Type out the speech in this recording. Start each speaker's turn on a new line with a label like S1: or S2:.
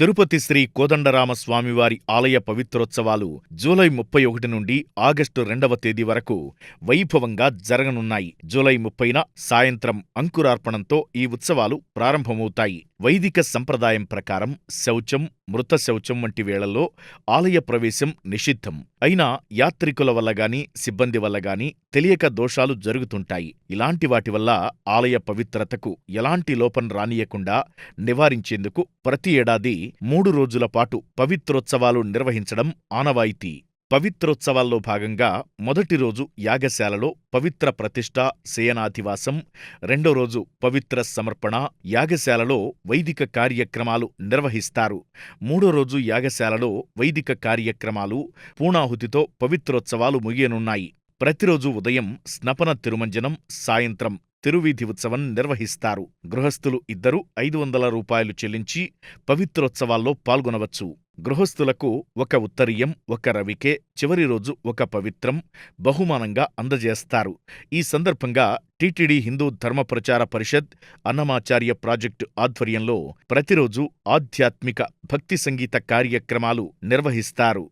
S1: తిరుపతి శ్రీ కోదండరామస్వామివారి ఆలయ పవిత్రోత్సవాలు జూలై ముప్పై ఒకటి నుండి ఆగస్టు రెండవ తేదీ వరకు వైభవంగా జరగనున్నాయి. జూలై ముప్పైన సాయంత్రం అంకురార్పణంతో ఈ ఉత్సవాలు ప్రారంభమవుతాయి. వైదిక సంప్రదాయం ప్రకారం శౌచం మృత శౌచం వంటి వేళల్లో ఆలయ ప్రవేశం నిషిద్ధం. అయినా యాత్రికుల వల్ల గాని సిబ్బంది వల్ల గాని తెలియక దోషాలు జరుగుతుంటాయి. ఇలాంటి వాటి వల్ల ఆలయ పవిత్రతకు ఎలాంటి లోపం రానియకుండా నివారించేందుకు ప్రతి ఏడాది మూడు రోజుల పాటు పవిత్రోత్సవాలు నిర్వహించడం ఆనవాయితీ. పవిత్రోత్సవాల్లో భాగంగా మొదటి రోజు యాగశాలలో పవిత్ర ప్రతిష్ఠ శయనాధివాసం రెండో రోజు పవిత్ర సమర్పణ యాగశాలలో వైదిక కార్యక్రమాలు నిర్వహిస్తారు. మూడో రోజు యాగశాలలో వైదిక కార్యక్రమాలు పూణాహుతితో పవిత్రోత్సవాలు ముగియనున్నాయి. ప్రతిరోజు ఉదయం స్నపన తిరుమంజనం సాయంత్రం తిరువీధి ఉత్సవం నిర్వహిస్తారు. గృహస్థులు ఇద్దరు ఐదు వందల రూపాయలు చెల్లించి పవిత్రోత్సవాల్లో పాల్గొనవచ్చు. గృహస్థులకు ఒక ఉత్తరీయం ఒక రవికే చివరి రోజు ఒక పవిత్రం బహుమానంగా అందజేస్తారు. ఈ సందర్భంగా టీటీడీ హిందూ ధర్మ ప్రచార పరిషత్ అన్నమాచార్య ప్రాజెక్టు ఆధ్వర్యంలో ప్రతిరోజు ఆధ్యాత్మిక భక్తి సంగీత కార్యక్రమాలు నిర్వహిస్తారు.